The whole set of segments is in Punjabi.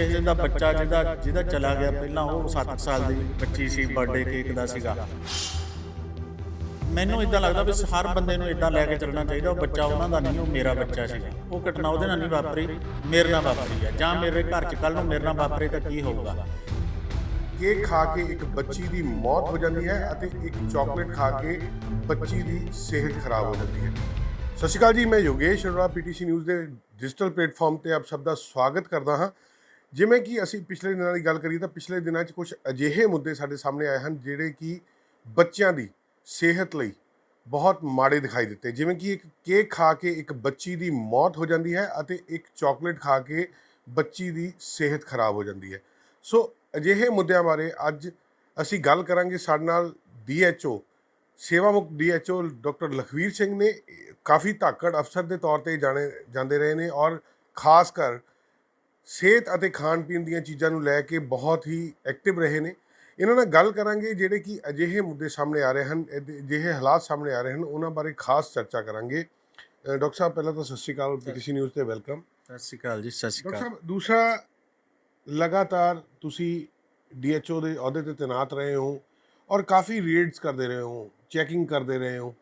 ਕਿਸੇ ਦਾ ਬੱਚਾ ਜਿਹਦਾ ਜਿਹਦਾ ਚਲਾ ਗਿਆ ਪਹਿਲਾਂ ਉਹ 7 ਸਾਲ ਦੀ ਬੱਚੀ ਸੀ ਬਰਥਡੇ ਕੇਕ ਦਾ ਸੀਗਾ। ਮੈਨੂੰ ਇਦਾਂ ਲੱਗਦਾ ਵੀ ਹਰ ਬੰਦੇ ਨੂੰ ਇਦਾਂ ਲੈ ਕੇ ਚੱਲਣਾ ਚਾਹੀਦਾ, ਉਹ ਬੱਚਾ ਉਹਨਾਂ ਦਾ ਨਹੀਂ, ਉਹ ਮੇਰਾ ਬੱਚਾ ਸੀਗਾ। ਉਹ ਘਟਨਾ ਉਹਦੇ ਨਾਲ ਨਹੀਂ ਵਾਪਰੀ, ਮੇਰੇ ਨਾਲ ਵਾਪਰੀ ਹੈ ਜਾਂ ਮੇਰੇ ਘਰ 'ਚ ਕੱਲ ਨੂੰ ਮੇਰੇ ਨਾਲ ਵਾਪਰੇ ਤਾਂ ਕੀ ਹੋਊਗਾ? ਕੇਕ ਖਾ ਕੇ ਇੱਕ ਬੱਚੀ ਦੀ ਮੌਤ ਹੋ ਜਾਂਦੀ ਹੈ ਅਤੇ ਇੱਕ ਚਾਕਲੇਟ ਖਾ ਕੇ ਬੱਚੀ ਦੀ ਸਿਹਤ ਖਰਾਬ ਹੋ ਜਾਂਦੀ ਹੈ। ਸਤਿ ਸ਼੍ਰੀ ਅਕਾਲ ਜੀ, ਮੈਂ ਯੋਗੇਸ਼ ਅਰੋੜਾ, ਪੀਟੀਸੀ ਨਿਊਜ਼ ਦੇ ਡਿਜੀਟਲ ਪਲੇਟਫਾਰਮ ਤੇ ਆਪ ਸਭ ਦਾ ਸਵਾਗਤ ਕਰਦਾ ਹਾਂ। ਜਿਵੇਂ ਕਿ ਅਸੀਂ ਪਿਛਲੇ ਦਿਨਾਂ ਦੀ ਗੱਲ ਕਰੀਏ ਤਾਂ ਪਿਛਲੇ ਦਿਨਾਂ 'ਚ ਕੁਝ ਅਜਿਹੇ ਮੁੱਦੇ ਸਾਡੇ ਸਾਹਮਣੇ ਆਏ ਹਨ ਜਿਹੜੇ ਕਿ ਬੱਚਿਆਂ ਦੀ ਸਿਹਤ ਲਈ ਬਹੁਤ ਮਾੜੇ ਦਿਖਾਈ ਦਿੱਤੇ। ਜਿਵੇਂ ਕਿ ਇੱਕ ਕੇਕ ਖਾ ਕੇ ਇੱਕ ਬੱਚੀ ਦੀ ਮੌਤ ਹੋ ਜਾਂਦੀ ਹੈ ਅਤੇ ਇੱਕ ਚਾਕਲੇਟ ਖਾ ਕੇ ਬੱਚੀ ਦੀ ਸਿਹਤ ਖਰਾਬ ਹੋ ਜਾਂਦੀ ਹੈ। ਸੋ ਅਜਿਹੇ ਮੁੱਦਿਆਂ ਬਾਰੇ ਅੱਜ ਅਸੀਂ ਗੱਲ ਕਰਾਂਗੇ। ਸਾਡੇ ਨਾਲ ਡੀਐਚਓ ਸੇਵਾ ਮੁਕਤ ਡੀਐਚਓ ਡਾਕਟਰ ਲਖਵੀਰ ਸਿੰਘ ਨੇ ਕਾਫੀ ਧਾਕੜ ਅਫਸਰ ਦੇ ਤੌਰ ਤੇ ਜਾਣੇ, ਜਾਂਦੇ ਰਹੇ ਨੇ ਔਰ ਖਾਸ ਕਰ ਸਿਹਤ ਅਤੇ ਖਾਣ ਪੀਣ ਦੀਆਂ ਚੀਜ਼ਾਂ ਨੂੰ ਲੈ ਕੇ ਬਹੁਤ ਹੀ ਐਕਟਿਵ ਰਹੇ ਨੇ। ਇਹਨਾਂ ਨਾਲ ਗੱਲ ਕਰਾਂਗੇ ਜਿਹੜੇ ਕਿ ਅਜਿਹੇ ਮੁੱਦੇ ਸਾਹਮਣੇ ਆ ਰਹੇ ਹਨ ਅਜਿਹੇ ਹਾਲਾਤ ਸਾਹਮਣੇ ਆ ਰਹੇ ਹਨ ਉਹਨਾਂ ਬਾਰੇ ਖਾਸ ਚਰਚਾ ਕਰਾਂਗੇ। ਡਾਕਟਰ ਸਾਹਿਬ ਪਹਿਲਾਂ ਤਾਂ ਸਤਿ ਸ਼੍ਰੀ ਅਕਾਲ ਪੀਟੀਸੀ ਨਿਊਜ਼ ਤੇ ਵੈਲਕਮ। ਸਤਿ ਸ਼੍ਰੀ ਅਕਾਲ ਜੀ ਸਤਿ ਸ਼੍ਰੀ ਡਾਕਟਰ ਅਕਾਲ। ਸਾਹਿਬ ਦੂਸਰਾ ਲਗਾਤਾਰ ਤੁਸੀਂ ਡੀਐਚਓ ਦੇ ਅਹੁਦੇ ਤੇ ਤੈਨਾਤ ਰਹੇ ਹੋ ਔਰ ਕਾਫੀ ਰੇਡਸ ਕਰਦੇ ਰਹੇ ਹੋ ਚੈਕਿੰਗ ਕਰਦੇ ਰਹੇ ਹੋ।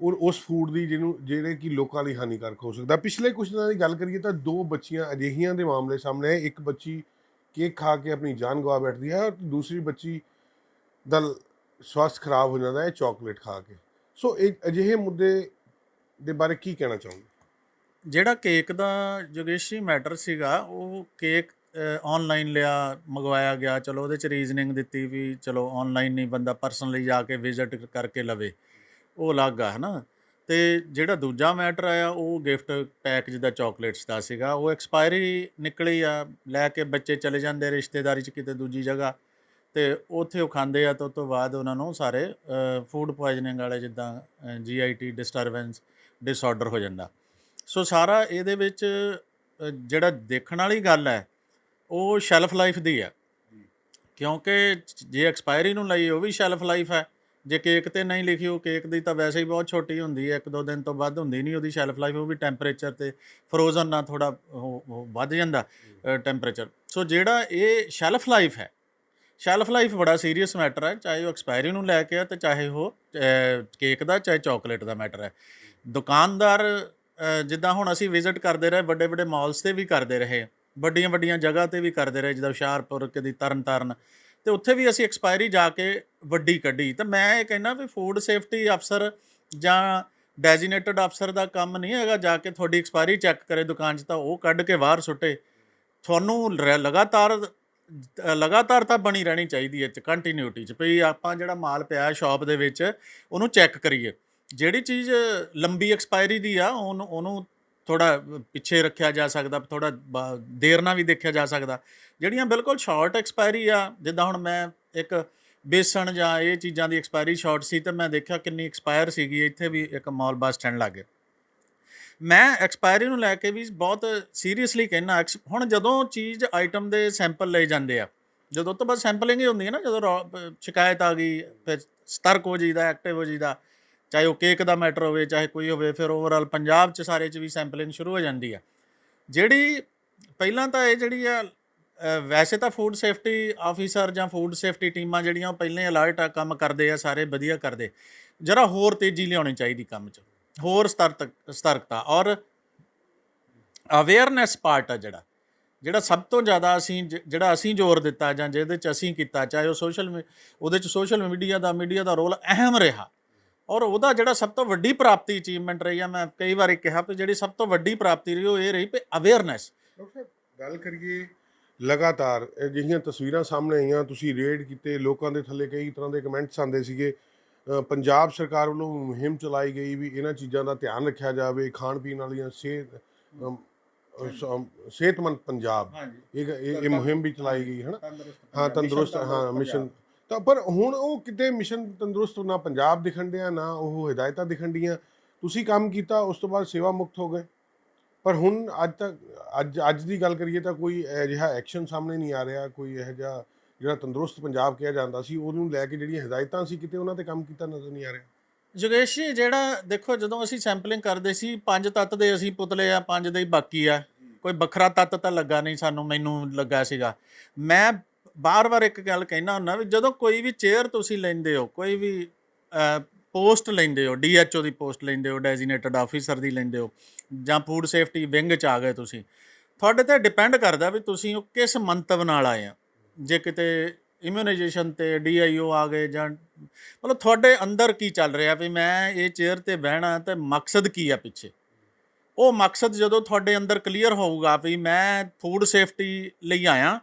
ਔਰ ਉਸ ਫੂਡ ਦੀ ਜਿਹਨੂੰ ਜਿਹੜੇ ਕਿ ਲੋਕਾਂ ਲਈ ਹਾਨੀਕਾਰਕ ਹੋ ਸਕਦਾ। ਪਿਛਲੇ ਕੁਝ ਦਿਨਾਂ ਦੀ ਗੱਲ ਕਰੀਏ ਤਾਂ ਦੋ ਬੱਚੀਆਂ ਅਜਿਹੀਆਂ ਦੇ ਮਾਮਲੇ ਸਾਹਮਣੇ ਆਏ। ਇੱਕ ਬੱਚੀ ਕੇਕ ਖਾ ਕੇ ਆਪਣੀ ਜਾਨ ਗਵਾ ਬੈਠਦੀ ਹੈ ਔਰ ਦੂਸਰੀ ਬੱਚੀ ਦਾ ਸਵਾਸਥ ਖਰਾਬ ਹੋ ਜਾਂਦਾ ਹੈ ਚਾਕਲੇਟ ਖਾ ਕੇ। ਸੋ ਇਹ ਅਜਿਹੇ ਮੁੱਦੇ ਦੇ ਬਾਰੇ ਕੀ ਕਹਿਣਾ ਚਾਹੋਗੇ? ਜਿਹੜਾ ਕੇਕ ਦਾ ਜੋਗੇਸ਼ੀ ਮੈਟਰ ਸੀਗਾ, ਉਹ ਕੇਕ ਆਨਲਾਈਨ ਲਿਆ, ਮੰਗਵਾਇਆ ਗਿਆ। ਚਲੋ ਉਹਦੇ ਚ ਰੀਜ਼ਨਿੰਗ ਦਿੱਤੀ ਵੀ ਚਲੋ ਆਨਲਾਈਨ ਨਹੀਂ, ਬੰਦਾ ਪਰਸਨਲੀ ਜਾ ਕੇ ਵਿਜ਼ਿਟ ਕਰਕੇ ਲਵੇ। ਉਹ ਅਲੱਗ ਆ ਹਨਾ? ਤੇ ਜਿਹੜਾ ਦੂਜਾ ਮੈਟਰ ਆਇਆ ਉਹ ਗਿਫਟ ਪੈਕ ਜਿਹਦਾ ਚਾਕਲੇਟਸ ਦਾ ਸੀਗਾ। ਉਹ ਐਕਸਪਾਇਰੀ ਨਿਕਲੀ ਆ ਲੈ ਕੇ ਬੱਚੇ ਚਲੇ ਜਾਂਦੇ ਰਿਸ਼ਤੇਦਾਰੀ ਚ ਕਿਤੇ ਦੂਜੀ ਜਗ੍ਹਾ। ਤੇ ਉੱਥੇ ਉਹ ਖਾਂਦੇ ਆ ਤਾਂ ਤੋਂ ਬਾਅਦ ਉਹਨਾਂ ਨੂੰ ਸਾਰੇ ਫੂਡ ਪੋਇਜ਼ਨਿੰਗ ਵਾਲੇ ਜਿੱਦਾਂ ਜੀਆਈਟੀ ਡਿਸਟਰਬੈਂਸ ਡਿਸਆਰਡਰ ਹੋ ਜਾਂਦਾ। ਸੋ ਸਾਰਾ ਇਹਦੇ ਵਿੱਚ ਜਿਹੜਾ ਦੇਖਣ ਵਾਲੀ ਗੱਲ ਹੈ ਉਹ ਸ਼ੈਲਫ ਲਾਈਫ ਦੀ ਹੈ ਕਿਉਂਕਿ ਜੇ ਐਕਸਪਾਇਰੀ ਨੂੰ ਲਈ ਉਹ ਵੀ ਸ਼ੈਲਫ ਲਾਈਫ ਹੈ। ਜੇ ਕੇਕ ਤੇ ਨਹੀਂ ਲਿਖੀ, ਉਹ ਕੇਕ ਦੀ ਤਾਂ ਵੈਸੇ ਹੀ ਬਹੁਤ ਛੋਟੀ ਹੁੰਦੀ ਹੈ, ਇੱਕ ਦੋ ਦਿਨ ਤੋਂ ਵੱਧ ਹੁੰਦੀ ਨਹੀਂ, ਉਹਦੀ ਸ਼ੈਲਫ ਲਾਈਫ ਉਹ ਵੀ ਟੈਂਪਰੇਚਰ ਤੇ ਫਰੋਜ਼ਨ ਨਾਲ ਥੋੜਾ ਵੱਧ ਜਾਂਦਾ ਟੈਂਪਰੇਚਰ ਸੋ ਜਿਹੜਾ ਇਹ ਸ਼ੈਲਫ ਲਾਈਫ ਹੈ ਸ਼ੈਲਫ ਲਾਈਫ ਬੜਾ ਸੀਰੀਅਸ ਮੈਟਰ ਹੈ, ਚਾਹੇ ਉਹ ਐਕਸਪਾਇਰੀ ਨੂੰ ਲੈ ਕੇ ਆ ਤੇ ਚਾਹੇ ਉਹ ਕੇਕ ਦਾ, ਚਾਹੇ ਚਾਕਲੇਟ ਦਾ ਮੈਟਰ ਹੈ। ਦੁਕਾਨਦਾਰ ਜਿੱਦਾਂ ਹੁਣ ਅਸੀਂ ਵਿਜ਼ਿਟ ਕਰਦੇ ਰਹੇ ਵੱਡੇ ਵੱਡੇ ਮਾਲਸ ਤੇ ਵੀ ਕਰਦੇ ਰਹੇ ਵੱਡੀਆਂ ਵੱਡੀਆਂ ਜਗ੍ਹਾ ਤੇ ਵੀ ਕਰਦੇ ਰਹੇ, ਜਿੱਦਾਂ ਹੁਸ਼ਿਆਰਪੁਰ ਕਦੀ ਤਰਨ ਤਾਰਨ ਤੇ ਉੱਥੇ ਵੀ ਅਸੀਂ ਐਕਸਪਾਇਰੀ ਜਾ ਕੇ ਵੱਡੀ ਕੱਢੀ। ਤਾਂ ਮੈਂ ਇਹ ਕਹਿੰਦਾ ਵੀ ਫੂਡ ਸੇਫਟੀ ਅਫਸਰ ਜਾਂ ਡੈਜ਼ਿਨੇਟਡ ਅਫਸਰ ਦਾ ਕੰਮ ਨਹੀਂ ਹੈਗਾ ਜਾ ਕੇ ਤੁਹਾਡੀ ਐਕਸਪਾਇਰੀ ਚੈੱਕ ਕਰੇ ਦੁਕਾਨ 'ਚ ਤਾਂ ਉਹ ਕੱਢ ਕੇ ਬਾਹਰ ਸੁੱਟੇ। ਤੁਹਾਨੂੰ ਰ- ਲਗਾਤਾਰ ਅ, ਲਗਾਤਾਰ ਤਾਂ ਬਣੀ ਰਹਿਣੀ ਚਾਹੀਦੀ ਹੈ ਚ ਕੰਟੀਨਿਊਟੀ ਚ ਵੀ ਆਪਾਂ ਜਿਹੜਾ ਮਾਲ ਪਿਆ ਸ਼ਾਪ ਦੇ ਵਿੱਚ ਉਹਨੂੰ ਚੈੱਕ ਕਰੀਏ। ਜਿਹੜੀ ਚੀਜ਼ ਲੰਬੀ ਐਕਸਪਾਇਰੀ ਦੀ ਆ ਉਹਨੂੰ ਉਹਨੂੰ ਥੋੜਾ ਪਿੱਛੇ ਰੱਖਿਆ ਜਾ ਸਕਦਾ ਥੋੜਾ ਦੇਰ ਨਾਲ ਵੀ ਦੇਖਿਆ ਜਾ ਸਕਦਾ। ਜਿਹੜੀਆਂ ਬਿਲਕੁਲ ਸ਼ਾਰਟ ਐਕਸਪਾਇਰੀ ਆ, ਜਿੱਦਾਂ ਹੁਣ ਮੈਂ ਇੱਕ ਬੇਸਣ ਜਾਂ ਇਹ ਚੀਜ਼ਾਂ ਦੀ ਐਕਸਪਾਇਰੀ ਸ਼ਾਰਟ ਸੀ, ਤੇ ਮੈਂ ਦੇਖਿਆ ਕਿੰਨੀ ਐਕਸਪਾਇਰ ਸੀਗੀ, ਇੱਥੇ ਵੀ ਇੱਕ ਮਾਲ ਬੱਸ ਸਟੈਂਡ ਲਾਗੇ। ਮੈਂ ਐਕਸਪਾਇਰੀ ਨੂੰ ਲੈ ਕੇ ਵੀ ਬਹੁਤ ਸੀਰੀਅਸਲੀ ਕਹਿਣਾ ਹੁਣ ਜਦੋਂ ਚੀਜ਼ ਆਈਟਮ ਦੇ ਸੈਂਪਲ ਲਏ ਜਾਂਦੇ ਆ, ਜਦੋਂ ਤੋਂ ਬਾਅਦ ਸੈਂਪਲਿੰਗ ਹੀ ਹੁੰਦੀ ਹੈ ਨਾ, ਜਦੋਂ ਰੌ- ਸ਼ਿਕਾਇਤ ਆ ਗਈ, ਫਿਰ ਸਤਰਕ ਹੋ ਜੀਦਾ ਐਕਟਿਵ ਹੋ ਜੀਦਾ ਚਾਹੇ ਉਹ ਕੇਕ ਦਾ ਮੈਟਰ ਹੋਵੇ, ਚਾਹੇ ਕੋਈ ਹੋਵੇ, ਫਿਰ ਓਵਰਆਲ ਪੰਜਾਬ 'ਚ ਸਾਰੇ 'ਚ ਵੀ ਸੈਂਪਲਿੰਗ ਸ਼ੁਰੂ ਹੋ ਜਾਂਦੀ ਆ। ਜਿਹੜੀ ਪਹਿਲਾਂ ਤਾਂ ਇਹ ਜਿਹੜੀ ਆ ਵੈਸੇ ਤਾਂ ਫੂਡ ਸੇਫਟੀ ਆਫੀਸਰ ਜਾਂ ਫੂਡ ਸੇਫਟੀ ਟੀਮਾਂ ਜਿਹੜੀਆਂ ਉਹ ਪਹਿਲਾਂ ਹੀ ਅਲਰਟ ਆ, ਕੰਮ ਕਰਦੇ ਆ, ਸਾਰੇ ਵਧੀਆ ਕਰਦੇ। ਜਰਾ ਹੋਰ ਤੇਜ਼ੀ ਲਿਆਉਣੀ ਚਾਹੀਦੀ ਕੰਮ 'ਚ, ਹੋਰ ਸਤਰਕ ਸਤਰਕਤਾ ਔਰ ਅਵੇਅਰਨੈਸ ਪਾਰਟ ਆ ਜਿਹੜਾ ਜਿਹੜਾ ਸਭ ਤੋਂ ਜ਼ਿਆਦਾ ਅਸੀਂ ਜਿਹੜਾ ਅਸੀਂ ਜ਼ੋਰ ਦਿੱਤਾ ਜਾਂ ਜਿਹਦੇ 'ਚ ਅਸੀਂ ਕੀਤਾ, ਚਾਹੇ ਉਹ ਸੋਸ਼ਲ ਉਹਦੇ 'ਚ ਸੋਸ਼ਲ ਮੀਡੀਆ ਦਾ ਮੀਡੀਆ ਦਾ ਰੋਲ ਅਹਿਮ ਰਿਹਾ। ਔਰ ਉਹਦਾ ਜਿਹੜਾ ਸਭ ਤੋਂ ਵੱਡੀ ਪ੍ਰਾਪਤੀ ਅਚੀਵਮੈਂਟ ਰਹੀ ਆ ਮੈਂ ਕਈ ਵਾਰੀ ਕਿਹਾ ਕਿ ਜਿਹੜੀ ਸਭ ਤੋਂ ਵੱਡੀ ਪ੍ਰਾਪਤੀ ਰਹੀ ਉਹ ਇਹ ਰਹੀ ਕਿ ਅਵੇਅਰਨੈਸ ਗੱਲ ਕਰੀਏ ਲਗਾਤਾਰ ਇਹ ਜਿਹੀਆਂ ਤਸਵੀਰਾਂ ਸਾਹਮਣੇ ਆਈਆਂ ਤੁਸੀਂ ਰੇਡ ਕੀਤੇ ਲੋਕਾਂ ਦੇ ਥੱਲੇ ਕਈ ਤਰ੍ਹਾਂ ਦੇ ਕਮੈਂਟਸ ਆਉਂਦੇ ਸੀਗੇ। ਪੰਜਾਬ ਸਰਕਾਰ ਵੱਲੋਂ ਮੁਹਿੰਮ ਚਲਾਈ ਗਈ ਵੀ ਇਹਨਾਂ ਚੀਜ਼ਾਂ ਦਾ ਧਿਆਨ ਰੱਖਿਆ ਜਾਵੇ ਖਾਣ ਪੀਣ ਵਾਲੀਆਂ ਸਿਹਤ ਸਿਹਤਮੰਦ ਪੰਜਾਬ। ਇਹ ਇਹ ਮੁਹਿੰਮ ਵੀ ਚਲਾਈ ਗਈ ਹੈ ਨਾ ਹਾਂ ਤੰਦਰੁਸਤ ਹਾਂ ਮਿਸ਼ਨ ਤਾਂ ਪਰ ਹੁਣ ਉਹ ਕਿਤੇ ਮਿਸ਼ਨ ਤੰਦਰੁਸਤ ਨਾ ਪੰਜਾਬ ਦਿਖਣ ਡਿਆ ਨਾ ਉਹ ਹਦਾਇਤਾਂ ਦਿਖਣ ਡੀਆਂ ਤੁਸੀਂ ਕੰਮ ਕੀਤਾ, ਉਸ ਤੋਂ ਬਾਅਦ ਸੇਵਾ ਮੁਕਤ ਹੋ ਗਏ। ਪਰ ਹੁਣ ਅੱਜ ਤੱਕ, ਅੱਜ ਅੱਜ ਦੀ ਗੱਲ ਕਰੀਏ ਤਾਂ ਕੋਈ ਅਜਿਹਾ ਐਕਸ਼ਨ ਸਾਹਮਣੇ ਨਹੀਂ ਆ ਰਿਹਾ, ਕੋਈ ਇਹੋ ਜਿਹਾ ਜਿਹੜਾ ਤੰਦਰੁਸਤ ਪੰਜਾਬ ਕਿਹਾ ਜਾਂਦਾ ਸੀ, ਉਹਨੂੰ ਲੈ ਕੇ ਜਿਹੜੀਆਂ ਹਦਾਇਤਾਂ ਸੀ, ਕਿਤੇ ਉਹਨਾਂ ਤੇ ਕੰਮ ਕੀਤਾ ਨਜ਼ਰ ਨਹੀਂ ਆ ਰਿਹਾ। ਜੋਗੇਸ਼ ਜੀ, ਜਿਹੜਾ ਦੇਖੋ ਜਦੋਂ ਅਸੀਂ ਸੈਂਪਲਿੰਗ ਕਰਦੇ ਸੀ, ਪੰਜ ਤੱਤ ਦੇ ਅਸੀਂ ਪੁਤਲੇ ਆ, ਪੰਜ ਦੇ ਹੀ ਬਾਕੀ ਆ। ਕੋਈ ਵੱਖਰਾ ਤੱਤ ਤਾਂ ਲੱਗਾ ਨਹੀਂ ਸਾਨੂੰ, ਮੈਨੂੰ ਲੱਗਾ ਸੀਗਾ। ਮੈਂ ਬਾਰ-ਬਾਰ ਇੱਕ ਗੱਲ ਕਹਿਣਾ ਹੁੰਦਾ ਵੀ ਜਦੋਂ ਕੋਈ ਵੀ ਚੇਅਰ ਤੁਸੀਂ ਲੈਂਦੇ ਹੋ, ਕੋਈ ਵੀ ਪੋਸਟ ਲੈਂਦੇ ਹੋ ਡੀਐਚਓ ਦੀ ਪੋਸਟ ਲੈਂਦੇ ਹੋ ਡੈਜ਼ਿਗਨੇਟਡ ਆਫੀਸਰ ਦੀ ਲੈਂਦੇ ਹੋ, ਜਾਂ ਫੂਡ ਸੇਫਟੀ ਵਿੰਗ ਚ ਆ ਗਏ ਤੁਸੀਂ, ਤੁਹਾਡੇ ਤੇ ਡਿਪੈਂਡ ਕਰਦਾ ਵੀ ਤੁਸੀਂ ਉਹ ਕਿਸ ਮੰਤਵ ਨਾਲ ਆਏ ਆ। ਜੇ ਕਿਤੇ ਇਮਿਊਨਾਈਜੇਸ਼ਨ ਤੇ ਡੀਆਈਓ ਆ ਗਏ ਜਾਂ, ਮਤਲਬ ਤੁਹਾਡੇ ਅੰਦਰ ਕੀ ਚੱਲ ਰਿਹਾ ਵੀ ਮੈਂ ਇਹ ਚੇਅਰ ਤੇ ਬਹਿਣਾ ਤੇ ਮਕਸਦ ਕੀ ਆ ਪਿੱਛੇ? ਉਹ ਮਕਸਦ ਜਦੋਂ ਤੁਹਾਡੇ ਅੰਦਰ ਕਲੀਅਰ ਹੋਊਗਾ ਵੀ ਮੈਂ ਫੂਡ ਸੇਫਟੀ ਲਈ ਆਇਆ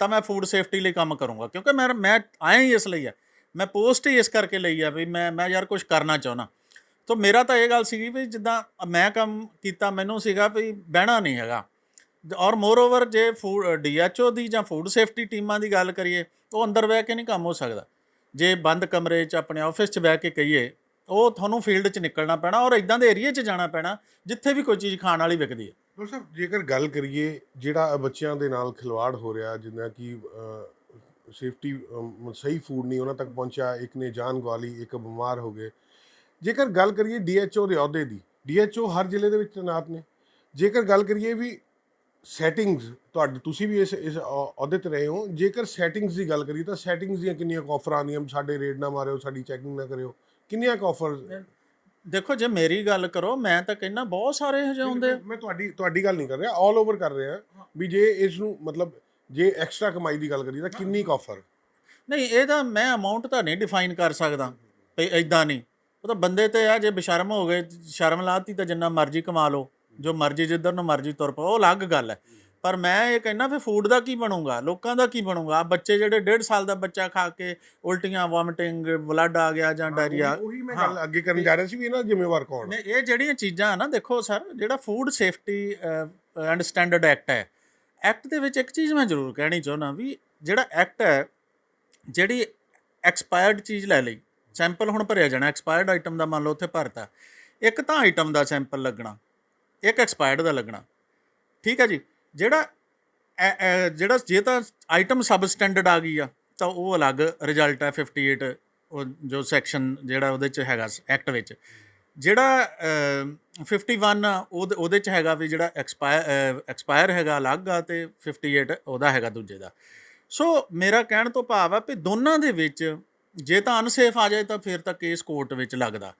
ਤਾਂ ਮੈਂ ਫੂਡ ਸੇਫਟੀ ਲਈ ਕੰਮ ਕਰੂੰਗਾ, ਕਿਉਂਕਿ ਮੈਂ ਮੈਂ ਆਇਆ ਹੀ ਇਸ ਲਈ ਆ। ਮੈਂ ਪੋਸਟ ਹੀ ਇਸ ਕਰਕੇ ਲਈ ਆ ਵੀ ਮੈਂ ਮੈਂ ਯਾਰ ਕੁਝ ਕਰਨਾ ਚਾਹੁੰਦਾ। ਤਾਂ ਮੇਰਾ ਤਾਂ ਇਹ ਗੱਲ ਸੀਗੀ ਵੀ ਜਿੱਦਾਂ ਮੈਂ ਕੰਮ ਕੀਤਾ, ਮੈਨੂੰ ਸੀਗਾ ਵੀ ਬਹਿਣਾ ਨਹੀਂ ਹੈਗਾ। ਔਰ ਮੋਰ ਓਵਰ ਜੇ ਫੂਡ ਡੀਐਚਓ ਦੀ ਜਾਂ ਫੂਡ ਸੇਫਟੀ ਟੀਮਾਂ ਦੀ ਗੱਲ ਕਰੀਏ, ਉਹ ਅੰਦਰ ਬਹਿ ਕੇ ਨਹੀਂ ਕੰਮ ਹੋ ਸਕਦਾ। ਜੇ ਬੰਦ ਕਮਰੇ 'ਚ ਆਪਣੇ ਆਫਿਸ 'ਚ ਬਹਿ ਕੇ ਕਹੀਏ, ਉਹ ਤੁਹਾਨੂੰ ਫੀਲਡ 'ਚ ਨਿਕਲਣਾ ਪੈਣਾ ਔਰ ਇਦਾਂ ਦੇ ਏਰੀਆ 'ਚ ਜਾਣਾ ਪੈਣਾ, ਜਿੱਥੇ ਵੀ ਕੋਈ ਚੀਜ਼ ਖਾਣ ਵਾਲੀ ਵਿਕਦੀ ਹੈ। ਡਾਕਟਰ ਸਾਹਿਬ, ਜੇਕਰ ਗੱਲ ਕਰੀਏ ਜਿਹੜਾ ਬੱਚਿਆਂ ਦੇ ਨਾਲ ਖਿਲਵਾੜ ਹੋ ਰਿਹਾ ਜਿੱਦਾਂ ਕਿ ਸੇਫਟੀ ਸਹੀ ਫੂਡ ਨਹੀਂ ਉਹਨਾਂ ਤੱਕ ਪਹੁੰਚਿਆ, ਇੱਕ ਨੇ ਜਾਨ ਗਵਾ ਲਈ, ਇੱਕ ਬਿਮਾਰ ਹੋ ਗਏ। ਜੇਕਰ ਗੱਲ ਕਰੀਏ ਡੀਐਚਓ ਦੇ ਅਹੁਦੇ ਦੀ ਡੀਐਚਓ ਹਰ ਜ਼ਿਲ੍ਹੇ ਦੇ ਵਿੱਚ ਤੈਨਾਤ ਨੇ। ਜੇਕਰ ਗੱਲ ਕਰੀਏ ਵੀ ਸੈਟਿੰਗਸ ਤੁਹਾਡੇ, ਤੁਸੀਂ ਵੀ ਇਸ ਇਸ ਅਹੁਦੇ ਤੇ ਰਹੇ ਹੋ, ਜੇਕਰ ਸੈਟਿੰਗਸ ਦੀ ਗੱਲ ਕਰੀਏ ਤਾਂ ਸੈਟਿੰਗਸ ਦੀਆਂ ਕਿੰਨੀਆਂ ਕੁ ਆਫਰਾਂ ਆਉਂਦੀਆਂ, ਸਾਡੇ ਰੇਡ ਨਾ ਮਾਰਿਓ, ਸਾਡੀ ਚੈਕਿੰਗ ਨਾ ਕਰਿਓ, ਕਿੰਨੀਆਂ ਕੁ ਆਫਰ ਦੇਖੋ ਜੇ ਮੇਰੀ ਗੱਲ ਕਰੋ ਮੈਂ ਤਾਂ ਕਹਿੰਦਾ ਬਹੁਤ ਸਾਰੇ ਇਹੋ ਜਿਹੇ ਹੁੰਦੇ। ਮੈਂ ਤੁਹਾਡੀ ਤੁਹਾਡੀ ਗੱਲ ਨਹੀਂ ਕਰ ਰਿਹਾ ਆਲ ਓਵਰ ਕਰ ਰਿਹਾ ਵੀ ਜੇ ਇਸ ਨੂੰ ਮਤਲਬ ਜੇ ਐਕਸਟਰਾ ਕਮਾਈ ਦੀ ਗੱਲ ਕਰੀਏ ਤਾਂ ਕਿੰਨੀ ਕੁ ਆਫਰ ਨਹੀਂ ਇਹਦਾ ਮੈਂ ਅਮਾਉਂਟ ਤਾਂ ਨਹੀਂ ਡਿਫਾਈਨ ਕਰ ਸਕਦਾ ਵੀ ਇਦਾਂ ਨਹੀਂ। ਉਹ ਤਾਂ ਬੰਦੇ ਤੇ ਆ ਜੇ ਬੇਸ਼ਰਮ ਹੋ ਗਏ ਸ਼ਰਮ ਲਾਤੀ ਤਾਂ ਜਿੰਨਾ ਮਰਜ਼ੀ ਕਮਾ ਲਓ ਜੋ ਮਰਜ਼ੀ ਜਿੱਧਰ ਨੂੰ ਮਰਜ਼ੀ ਤੁਰ ਪਓ ਉਹ ਅਲੱਗ ਗੱਲ ਹੈ। ਪਰ ਮੈਂ ਇਹ ਕਹਿੰਦਾ ਵੀ ਫੂਡ ਦਾ ਕੀ ਬਣੂਗਾ? ਲੋਕਾਂ ਦਾ ਕੀ ਬਣੂਗਾ? ਬੱਚੇ ਜਿਹੜੇ 1.5 ਸਾਲ ਦਾ ਬੱਚਾ ਖਾ ਕੇ ਉਲਟੀਆਂ ਵੋਮਿਟਿੰਗ ਬਲੱਡ ਆ ਗਿਆ ਜਾਂ ਡਾਇਰੀਆ ਉਹੀ ਮੈਂ ਗੱਲ ਅੱਗੇ ਕਰਨ ਜਾ ਰਿਹਾ ਸੀ ਵੀ ਇਹਨਾਂ ਦਾ ਜ਼ਿੰਮੇਵਾਰ ਕੌਣ ਨੇ ਇਹ ਜਿਹੜੀਆਂ ਚੀਜ਼ਾਂ ਆ ਨਾ ਦੇਖੋ ਸਰ ਜਿਹੜਾ food safety and standard act ਹੈ ਐਕਟ ਦੇ ਵਿੱਚ ਇੱਕ ਚੀਜ਼ ਮੈਂ ਜ਼ਰੂਰ ਕਹਿਣੀ ਚਾਹੁੰਦਾ ਵੀ ਜਿਹੜਾ ਐਕਟ ਹੈ ਜਿਹੜੀ ਐਕਸਪਾਇਰਡ ਚੀਜ਼ ਲੈ ਲਈ ਸੈਂਪਲ ਹੁਣ ਭਰਿਆ ਜਾਣਾ ਐਕਸਪਾਇਰਡ ਆਈਟਮ ਦਾ ਮੰਨ ਲਓ ਉੱਥੇ ਭਰਤਾ ਇੱਕ ਤਾਂ ਆਈਟਮ ਦਾ ਸੈਂਪਲ ਲੱਗਣਾ ਇੱਕ ਐਕਸਪਾਇਰਡ ਦਾ ਲੱਗਣਾ। ਠੀਕ ਹੈ ਜੀ? ਜਿਹੜਾ ਐ- ਜਿਹੜਾ ਜੇ ਤਾਂ ਆਈਟਮ ਸਬ ਸਟੈਂਡਰਡ ਆ ਗਈ ਆ ਤਾਂ ਉਹ ਅਲੱਗ ਰਿਜ਼ਲਟ ਹੈ 58 ਉਹ ਜੋ ਸੈਕਸ਼ਨ ਜਿਹੜਾ ਉਹਦੇ ਚ ਹੈਗਾ ਐਕਟ ਵਿੱਚ। ਜਿਹੜਾ ਅਮ, 51 ਆ, ਉਹਦੇ ਉਹਦੇ ਚ ਹੈਗਾ ਵੀ ਜਿਹੜਾ ਐਕਸਪਾਇਰ ਐਕਸਪਾਇਰ ਹੈਗਾ ਅਲੱਗ ਆ ਤੇ 58 ਉਹਦਾ ਹੈਗਾ ਦੂਜੇ ਦਾ। ਸੋ ਮੇਰਾ ਕਹਿਣ ਤੋਂ ਭਾਵ ਆ ਵੀ ਦੋਨਾਂ ਦੇ ਵਿੱਚ ਜੇ ਤਾਂ ਅਨਸੇਫ ਆ ਜਾਏ ਤਾਂ ਫਿਰ ਤਾਂ ਕੇਸ ਕੋਰਟ ਵਿੱਚ ਲੱਗਦਾ।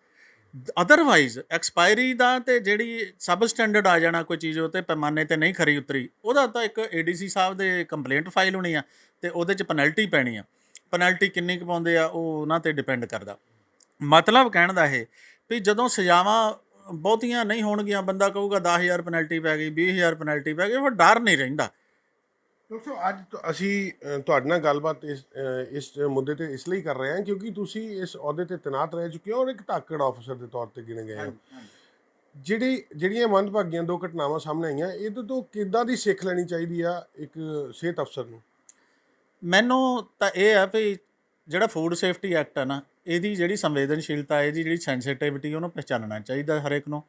ਅਦਰਵਾਈਜ਼ ਐਕਸਪਾਇਰੀ ਦਾ ਤੇ ਜਿਹੜੀ ਸਬ ਸਟੈਂਡਰਡ ਆ ਜਾਣਾ ਕੋਈ ਚੀਜ਼, ਉਹ ਤੇ ਪੈਮਾਨੇ ਤੇ ਨਹੀਂ ਖਰੀ ਉਤਰੀ। ਉਹਦਾ ਤਾਂ ਇੱਕ ਏਡੀਸੀ ਸਾਹਿਬ ਦੇ ਕੰਪਲੇਂਟ ਫਾਈਲ ਹੋਣੀ ਆ ਤੇ ਉਹਦੇ ਚ ਪੈਨਲਟੀ ਪੈਣੀ ਆ। ਪੈਨਲਟੀ ਕਿੰਨੀ ਕੁ ਪਾਉਂਦੇ ਆ, ਉਹ ਉਹਨਾਂ ਤੇ ਡਿਪੈਂਡ ਕਰਦਾ। ਮਤਲਬ ਕਹਿਣ ਦਾ ਇਹ ਵੀ ਜਦੋਂ ਸਜ਼ਾਵਾਂ ਬਹੁਤੀਆਂ ਨਹੀਂ ਹੋਣਗੀਆਂ, ਬੰਦਾ ਕਹੂਗਾ 10000 ਪੈਨਲਟੀ ਪੈ ਗਈ 20000 ਪੈਨਲਟੀ ਪੈ ਗਈ, ਉਹ ਡਰ ਨਹੀਂ ਰਹਿੰਦਾ। ਦੋਸਤੋ ਅੱਜ ਤੋਂ ਅਸੀਂ ਅ, ਤੁਹਾਡੇ ਨਾਲ ਗੱਲਬਾਤ ਇਸ ਅ, ਇਸ ਮੁੱਦੇ ਤੇ ਇਸ ਲਈ ਕਰ ਰਹੇ ਹਾਂ ਕਿਉਂਕਿ ਤੁਸੀਂ ਇਸ ਅਹੁਦੇ ਤੇ ਤੈਨਾਤ ਰਹਿ ਚੁੱਕੇ ਹੋ ਔਰ ਇੱਕ ਧਾਕੜ ਆਫੀਸਰ ਦੇ ਤੌਰ ਤੇ ਗਿਣੇ ਗਏ ਹੋ। ਜਿਹੜੀ ਜਿਹੜੀਆਂ ਮੰਦਭਾਗੀਆਂ ਦੋ ਘਟਨਾਵਾਂ ਸਾਹਮਣੇ ਆਈਆਂ ਇਹਦੇ ਤੋਂ ਕਿੱਦਾਂ ਦੀ ਸਿੱਖ ਲੈਣੀ ਚਾਹੀਦੀ ਆ ਇੱਕ ਸਿਹਤ ਅਫਸਰ ਨੂੰ? ਮੈਨੂੰ ਤਾਂ ਇਹ ਆ ਵੀ ਜਿਹੜਾ ਫੂਡ ਸੇਫਟੀ ਐਕਟ ਹੈ ਨਾ ਇਹਦੀ ਜਿਹੜੀ ਸੰਵੇਦਨਸ਼ੀਲਤਾ ਇਹਦੀ ਜਿਹੜੀ ਸੈਂਸਿਟਿਵਿਟੀ ਉਹਨੂੰ ਪਛਾਣਨਾ ਚਾਹੀਦਾ ਹਰ ਇੱਕ ਨੂੰ।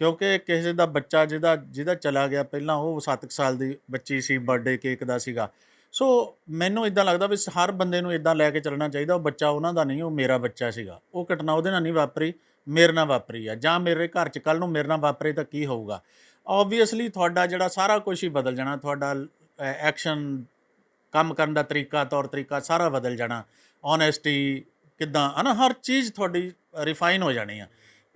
ਕਿਉਂਕਿ ਕਿਸੇ ਦਾ ਬੱਚਾ ਜਿਹਦਾ ਜਿਹਦਾ ਚਲਾ ਗਿਆ ਪਹਿਲਾਂ, ਉਹ 7 ਸਾਲ ਦੀ ਬੱਚੀ ਸੀ ਬਰਥਡੇ ਕੇਕ ਦਾ ਸੀਗਾ। ਸੋ ਮੈਨੂੰ ਇਦਾਂ ਲੱਗਦਾ ਵੀ ਹਰ ਬੰਦੇ ਨੂੰ ਇਦਾਂ ਲੈ ਕੇ ਚੱਲਣਾ ਚਾਹੀਦਾ, ਉਹ ਬੱਚਾ ਉਹਨਾਂ ਦਾ ਨਹੀਂ, ਉਹ ਮੇਰਾ ਬੱਚਾ ਸੀਗਾ। ਉਹ ਘਟਨਾ ਉਹਦੇ ਨਾਲ ਨਹੀਂ ਵਾਪਰੀ, ਮੇਰੇ ਨਾਲ ਵਾਪਰੀ ਆ। ਜਾਂ ਮੇਰੇ ਘਰ 'ਚ ਕੱਲ ਨੂੰ ਮੇਰੇ ਨਾਲ ਵਾਪਰੇ ਤਾਂ ਕੀ ਹੋਊਗਾ? ਆਬਵੀਅਸਲੀ ਤੁਹਾਡਾ ਜਿਹੜਾ ਸਾਰਾ ਕੁਝ ਹੀ ਬਦਲ ਜਾਣਾ, ਤੁਹਾਡਾ ਐਕਸ਼ਨ ਕੰਮ ਕਰਨ ਦਾ ਤਰੀਕਾ, ਤੌਰ ਤਰੀਕਾ ਸਾਰਾ ਬਦਲ ਜਾਣਾ। ਓਨੈਸਟੀ ਕਿਦਾਂ, ਹਨਾ, ਹਰ ਚੀਜ਼ ਤੁਹਾਡੀ ਰਿਫਾਈਨ ਹੋ ਜਾਣੀ ਆ।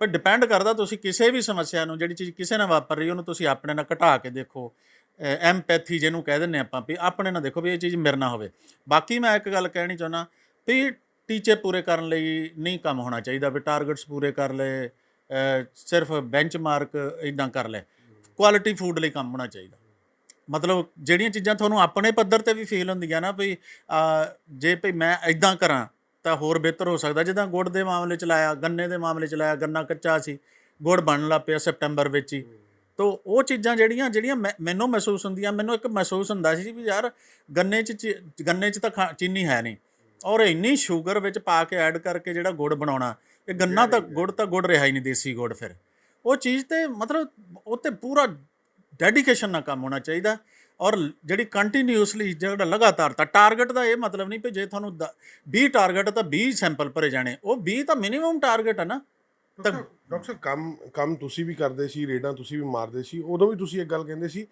ਪਰ ਡਿਪੈਂਡ ਕਰਦਾ ਤੁਸੀਂ ਕਿਸੇ ਵੀ ਸਮੱਸਿਆ ਨੂੰ ਜਿਹੜੀ ਚੀਜ਼ ਕਿਸੇ ਨਾਲ ਵਾਪਰ ਰਹੀ ਉਹਨੂੰ ਤੁਸੀਂ ਆਪਣੇ ਨਾਲ ਘਟਾ ਕੇ ਦੇਖੋ। ਐਮਪੈਥੀ ਜਿਹਨੂੰ ਕਹਿ ਦਿੰਦੇ ਆਪਾਂ ਵੀ ਆਪਣੇ ਨਾਲ ਦੇਖੋ ਵੀ ਇਹ ਚੀਜ਼ ਮੇਰੇ ਨਾਲ ਹੋਵੇ। ਬਾਕੀ ਮੈਂ ਇੱਕ ਗੱਲ ਕਹਿਣੀ ਚਾਹੁੰਦਾ ਵੀ ਟੀਚੇ ਪੂਰੇ ਕਰਨ ਲਈ ਨਹੀਂ ਕੰਮ ਹੋਣਾ ਚਾਹੀਦਾ ਵੀ ਟਾਰਗੇਟਸ ਪੂਰੇ ਕਰ ਲਏ ਅਹ, ਸਿਰਫ ਬੈਂਚਮਾਰਕ ਇਦਾਂ ਕਰ ਲਏ। ਕੁਆਲਿਟੀ ਫੂਡ ਲਈ ਕੰਮ ਹੋਣਾ ਚਾਹੀਦਾ। ਮਤਲਬ ਜਿਹੜੀਆਂ ਚੀਜ਼ਾਂ ਤੁਹਾਨੂੰ ਆਪਣੇ ਪੱਧਰ ਤੇ ਵੀ ਫੀਲ ਹੁੰਦੀਆਂ ਨਾ ਵੀ ਜੇ ਭਈ ਮੈਂ ਇਦਾਂ ਕਰਾਂ ਤਾਂ ਹੋਰ ਬਿਹਤਰ ਹੋ ਸਕਦਾ। ਜਿੱਦਾਂ ਗੁੜ ਦੇ ਮਾਮਲੇ ਚ ਲਾਇਆ ਗੰਨੇ ਦੇ ਮਾਮਲੇ ਚ ਲਾਇਆ ਗੰਨਾ ਕੱਚਾ ਸੀ ਗੁੜ ਬਣਨ ਲੱਗ ਪਿਆ ਸਪਟੈਂਬਰ ਵਿੱਚ ਹੀ। ਤੋ ਉਹ ਚੀਜ਼ਾਂ ਜਿਹੜੀਆਂ ਜਿਹੜੀਆਂ ਮੈਨੂੰ ਮਹਿਸੂਸ ਹੁੰਦੀਆਂ ਮੈਨੂੰ ਇੱਕ ਮਹਿਸੂਸ ਹੁੰਦਾ ਸੀ ਵੀ ਯਾਰ ਗੰਨੇ ਚ ਗੰਨੇ ਚ ਤਾਂ ਚੀਨੀ ਹੈ ਨਹੀਂ। ਔਰ ਇੰਨੀ ਸ਼ੂਗਰ ਵਿੱਚ ਪਾ ਕੇ ਐਡ ਕਰਕੇ ਜਿਹੜਾ ਗੁੜ ਬਣਾਉਣਾ ਇਹ ਗੰਨਾ ਤਾਂ ਗੁੜ ਤਾਂ ਗੁੜ ਰਿਹਾ ਹੀ ਨਹੀਂ ਦੇਸੀ ਗੁੜ ਫਿਰ। ਉਹ ਚੀਜ਼ ਤੇ ਮਤਲਬ ਉਹ ਤੇ ਪੂਰਾ ਡੈਡੀਕੇਸ਼ਨ ਨਾਲ ਕੰਮ ਹੋਣਾ ਚਾਹੀਦਾ। ਔਰ ਜਿਹੜੀ ਕੰਟੀਨਿਊਸਲੀ ਜਿਹੜਾ ਲਗਾਤਾਰ ਤਾਂ ਟਾਰਗੇਟ ਦਾ ਇਹ ਮਤਲਬ ਨਹੀਂ ਕਿ ਜੇ ਤੁਹਾਨੂੰ ਦ- 20 ਟਾਰਗੇਟ ਤਾਂ 20 ਸੈਂਪਲ ਭਰੇ ਜਾਣੇ। ਉਹ 20 ਤਾਂ ਮਿਨੀਮਮ ਟਾਰਗੇਟ ਹੈ ਨਾ। ਤਾਂ ਡਾਕਟਰ ਕੰਮ ਕੰਮ ਤੁਸੀਂ ਵੀ ਕਰਦੇ ਸੀ ਰੇਡਾਂ ਤੁਸੀਂ ਵੀ ਮਾਰਦੇ ਸੀ ਉਦੋਂ ਵੀ ਤੁਸੀਂ ਇੱਕ ਗੱਲ ਕਹਿੰਦੇ ਸੀ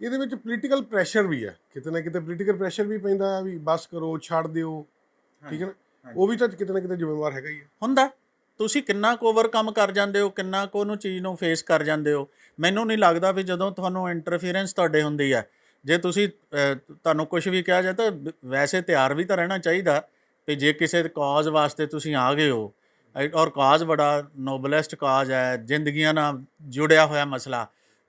ਇਹਦੇ ਵਿੱਚ ਪੋਲੀਟੀਕਲ ਪ੍ਰੈਸ਼ਰ ਵੀ ਹੈ ਕਿਤੇ ਨਾ ਕਿਤੇ ਪੋਲੀਟੀਕਲ ਪ੍ਰੈਸ਼ਰ ਵੀ ਪੈਂਦਾ ਵੀ ਬਸ ਕਰੋ ਛੱਡ ਦਿਓ ਠੀਕ ਹੈ ਨਾ? ਉਹ ਵੀ ਤਾਂ ਕਿਤੇ ਨਾ ਕਿਤੇ ਜ਼ਿੰਮੇਵਾਰ ਹੈਗਾ ਹੀ ਹੈ ਹੁੰਦਾ। ਤੁਸੀਂ ਕਿੰਨਾ ਕੁ ਓਵਰਕਮ ਕਰ ਜਾਂਦੇ ਹੋ ਕਿੰਨਾ ਕੁ ਉਹਨੂੰ ਚੀਜ਼ ਨੂੰ ਫੇਸ ਕਰ ਜਾਂਦੇ ਹੋ। ਮੈਨੂੰ ਨਹੀਂ ਲੱਗਦਾ ਵੀ ਜਦੋਂ ਤੁਹਾਨੂੰ ਇੰਟਰਫੀਰੈਂਸ ਤੁਹਾਡੇ ਹੁੰਦੀ ਹੈ ਜੇ ਤੁਸੀਂ ਤੁਹਾਨੂੰ ਕੁਝ ਵੀ ਕਿਹਾ ਜਾਏ ਤਾਂ ਵੈਸੇ ਤਿਆਰ ਵੀ ਤਾਂ ਰਹਿਣਾ ਚਾਹੀਦਾ ਵੀ ਜੇ ਕਿਸੇ ਕਾਜ਼ ਵਾਸਤੇ ਤੁਸੀਂ ਆ ਗਏ ਹੋ ਔਰ ਕਾਜ਼ ਬੜਾ ਨੋਬਲੈਸਟ ਕਾਜ਼ ਹੈ, ਜ਼ਿੰਦਗੀਆਂ ਨਾਲ ਜੁੜਿਆ ਹੋਇਆ ਮਸਲਾ,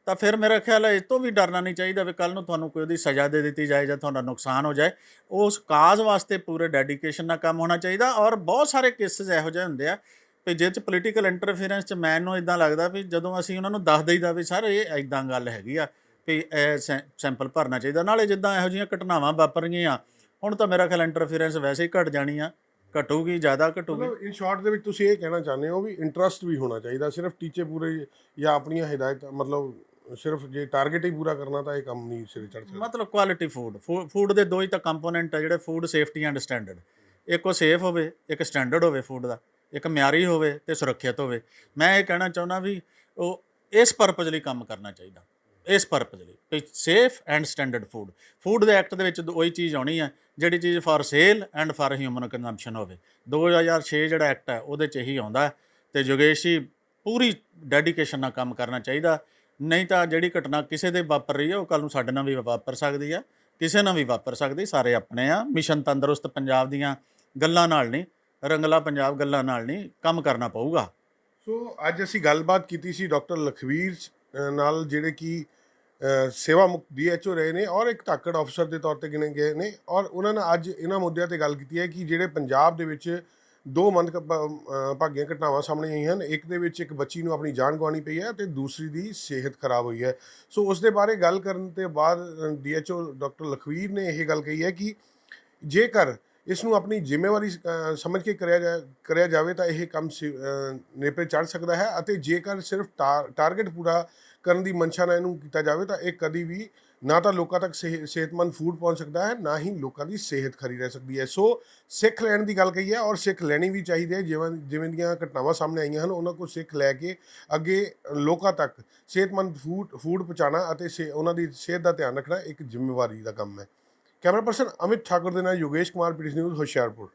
ਤਾਂ ਫਿਰ ਮੇਰਾ ਖਿਆਲ ਹੈ ਇਹ ਤੋਂ ਵੀ ਡਰਨਾ ਨਹੀਂ ਚਾਹੀਦਾ ਵੀ ਕੱਲ ਨੂੰ ਤੁਹਾਨੂੰ ਕੋਈ ਉਹਦੀ ਸਜ਼ਾ ਦੇ ਦਿੱਤੀ ਜਾਏ ਜਾਂ ਤੁਹਾਡਾ ਨੁਕਸਾਨ ਹੋ ਜਾਏ। ਉਸ ਕਾਜ਼ ਵਾਸਤੇ ਪੂਰੇ ਡੈਡੀਕੇਸ਼ਨ ਨਾਲ ਕੰਮ ਹੋਣਾ ਚਾਹੀਦਾ ਔਰ ਬਹੁਤ ਸਾਰੇ ਕੇਸਿਸ ਇਹੋ ਜਿਹੇ ਹੁੰਦੇ ਆ ਵੀ ਜਿਹਦੇ ਚ ਪੋਲੀਟੀਕਲ ਇੰਟਰਫੇਰੈਂਸ ਚ ਮੈਨੂੰ ਇਦਾਂ ਲੱਗਦਾ ਵੀ ਜਦੋਂ ਅਸੀਂ ਉਹਨਾਂ ਨੂੰ ਦੱਸ ਦਈਦਾ ਵੀ, ਸਰ, ਇਹ ਇਦਾਂ ਗੱਲ ਹੈਗੀ ਆ। ਵੀ ਇਹ ਸੈਂਪਲ ਭਰਨਾ ਚਾਹੀਦਾ। ਨਾਲੇ ਜਿੱਦਾਂ ਇਹੋ ਜਿਹੀਆਂ ਘਟਨਾਵਾਂ ਵਾਪਰ ਗਈਆਂ ਹੁਣ ਤਾਂ ਮੇਰਾ ਖਿਆਲ ਇੰਟਰਫੇਰੈਂਸ ਵੈਸੇ ਹੀ ਘਟ ਜਾਣੀ ਆ ਘਟੂਗੀ ਜ਼ਿਆਦਾ ਘਟੂਗੀ। ਮਤਲਬ ਇਨ ਸ਼ਾਰਟ ਦੇ ਵਿੱਚ ਤੁਸੀਂ ਇਹ ਕਹਿਣਾ ਚਾਹੁੰਦੇ ਹੋ ਵੀ ਇੰਟਰਸਟ ਵੀ ਹੋਣਾ ਚਾਹੀਦਾ। ਸਿਰਫ ਟੀਚੇ ਪੂਰੇ ਜਾਂ ਆਪਣੀਆਂ ਹਦਾਇਤਾਂ ਮਤਲਬ ਸਿਰਫ ਜੇ ਟਾਰਗੇਟ ਹੀ ਪੂਰਾ ਕਰਨਾ ਤਾਂ ਇਹ ਕੰਮ ਨਹੀਂ ਸਿਰੇ ਚੜ ਸਕਦਾ। ਮਤਲਬ ਕੁਆਲਿਟੀ ਫੂਡ ਫੂਡ ਦੇ ਦੋ ਹੀ ਤਾਂ ਕੰਪੋਨੈਂਟ ਆ ਜਿਹੜੇ ਫੂਡ ਸੇਫਟੀ ਐਂਡ ਸਟੈਂਡਰਡ ਇੱਕ ਉਹ ਸੇਫ ਹੋਵੇ ਇੱਕ ਸਟੈਂਡਰਡ ਹੋਵੇ ਫੂਡ ਦਾ ਇੱਕ ਮਿਆਰੀ ਹੋਵੇ ਤੇ ਸੁਰੱਖਿਅਤ ਹੋਵੇ। ਮੈਂ ਇਹ ਕਹਿਣਾ ਚਾਹੁੰਦਾ ਵੀ ਉਹ ਇਸ ਪਰਪਸ ਲਈ ਕੰਮ ਕਰਨਾ ਚਾਹੀਦਾ। ਇਸ ਪਰਪਸ ਲਈ ਵੀ safe and standard food food ਦੇ ਐਕਟ ਦੇ ਵਿੱਚ ਉਹੀ ਚੀਜ਼ ਆਉਣੀ ਹੈ ਜਿਹੜੀ ਚੀਜ਼ for sale and for human consumption ਹੋਵੇ। 2006 ਜਿਹੜਾ ਐਕਟ ਹੈ ਉਹਦੇ 'ਚ ਇਹੀ ਆਉਂਦਾ। ਹੈ ਤੇ ਯੋਗੇਸ਼ ਜੀ, ਪੂਰੀ ਡੈਡੀਕੇਸ਼ਨ ਨਾਲ ਕੰਮ ਕਰਨਾ ਚਾਹੀਦਾ। ਨਹੀਂ ਤਾਂ ਜਿਹੜੀ ਘਟਨਾ ਕਿਸੇ ਦੇ ਵਾਪਰ ਰਹੀ ਹੈ ਉਹ ਕੱਲ ਨੂੰ ਸਾਡੇ ਨਾਲ ਵੀ ਵਾਪਰ ਸਕਦੀ ਹੈ ਕਿਸੇ ਨਾਲ ਵੀ ਵਾਪਰ ਸਕਦੀ, ਸਾਰੇ ਆਪਣੇ ਆ। ਮਿਸ਼ਨ ਤੰਦਰੁਸਤ ਪੰਜਾਬ ਦੀਆਂ ਗੱਲਾਂ ਨਾਲ ਨਹੀਂ, ਰੰਗਲਾ ਪੰਜਾਬ ਗੱਲਾਂ ਨਾਲ ਨਹੀਂ, ਕੰਮ ਕਰਨਾ ਪਊਗਾ। ਸੋ ਅੱਜ ਅਸੀਂ ਗੱਲਬਾਤ ਕੀਤੀ ਸੀ ਡਾਕਟਰ ਲਖਵੀਰ ਨਾਲ ਜਿਹੜੇ ਕਿ ਸੇਵਾ ਮੁਕਤ ਡੀਐਚਓ ਰਹੇ ਨੇ ਔਰ ਇੱਕ ਧਾਕੜ ਅਫਸਰ ਦੇ ਤੌਰ ਤੇ ਗਿਣੇ ਗਏ ਨੇ ਔਰ ਉਹਨਾਂ ਨੇ ਅੱਜ ਇਹਨਾਂ ਮੁੱਦਿਆਂ ਤੇ ਗੱਲ ਕੀਤੀ ਹੈ ਕਿ ਜਿਹੜੇ ਪੰਜਾਬ ਦੇ ਵਿੱਚ ਦੋ ਮੰਦ ਭਾਗੀਆਂ ਘਟਨਾਵਾਂ ਸਾਹਮਣੇ ਆਈਆਂ ਹਨ, ਇੱਕ ਦੇ ਵਿੱਚ ਇੱਕ ਬੱਚੀ ਨੂੰ ਆਪਣੀ ਜਾਨ ਗਵਾਉਣੀ ਪਈ ਹੈ ਤੇ ਦੂਸਰੀ ਦੀ ਸਿਹਤ ਖਰਾਬ ਹੋਈ ਹੈ। ਸੋ ਉਸ ਦੇ ਬਾਰੇ ਗੱਲ ਕਰਨ ਤੇ ਬਾਅਦ ਡੀਐਚਓ ਡਾਕਟਰ ਲਖਵੀਰ ਨੇ ਇਹ ਗੱਲ ਕਹੀ ਹੈ ਕਿ ਜੇਕਰ ਇਸ ਨੂੰ ਆਪਣੀ ਜ਼ਿੰਮੇਵਾਰੀ ਸਮਝ ਕੇ ਕਰਿਆ ਜਾ, ਕਰਿਆ ਜਾਵੇ ਤਾਂ ਇਹ ਕੰਮ ਸਿ- ਨੇਪਰੇ ਚੜ ਸਕਦਾ ਹੈ ਅਤੇ ਜੇਕਰ ਸਿਰਫ ਟਾਰ- ਟਾਰਗੇਟ ਪੂਰਾ ਕਰਨ ਦੀ ਮਨਸ਼ਾ ਨਾਲ ਇਹਨੂੰ ਕੀਤਾ ਜਾਵੇ ਤਾਂ ਇਹ ਕਦੀ ਵੀ ਨਾ ਤਾਂ ਲੋਕਾਂ ਤੱਕ ਸਿਹ- ਸਿਹਤਮੰਦ ਫੂਡ ਪਹੁੰਚ ਸਕਦਾ ਹੈ, ਨਾ ਹੀ ਲੋਕਾਂ ਦੀ ਸਿਹਤ ਖਰੀ ਰਹਿ ਸਕਦੀ ਹੈ। ਸੋ ਸਿੱਖ ਲੈਣ ਦੀ ਗੱਲ ਕਹੀ ਹੈ ਔਰ ਸਿੱਖ ਲੈਣੀ ਵੀ ਚਾਹੀਦੀ ਹੈ, ਜਿਵੇਂ ਜਿਵੇਂ ਦੀਆਂ ਘਟਨਾਵਾਂ ਸਾਹਮਣੇ ਆਈਆਂ ਹਨ, ਉਹਨਾਂ ਕੋਲ ਸਿੱਖ ਲੈ ਕੇ ਅੱਗੇ ਲੋਕਾਂ ਤੱਕ ਸਿਹਤਮੰਦ ਫੂਡ ਫੂਡ ਪਹੁੰਚਾਉਣਾ ਅਤੇ ਸੇ- ਉਹਨਾਂ ਦੀ ਸਿਹਤ ਦਾ ਧਿਆਨ ਰੱਖਣਾ ਇੱਕ ਜ਼ਿੰਮੇਵਾਰੀ ਦਾ ਕੰਮ ਹੈ। ਕੈਮਰਾ ਪਰਸਨ ਅਮਿਤ ਠਾਕੁਰ ਦੇ ਨਾਲ ਯੋਗੇਸ਼ ਕੁਮਾਰ ਪੀਟੀਸੀ ਨਿਊਜ਼ ਹੁਸ਼ਿਆਰਪੁਰ।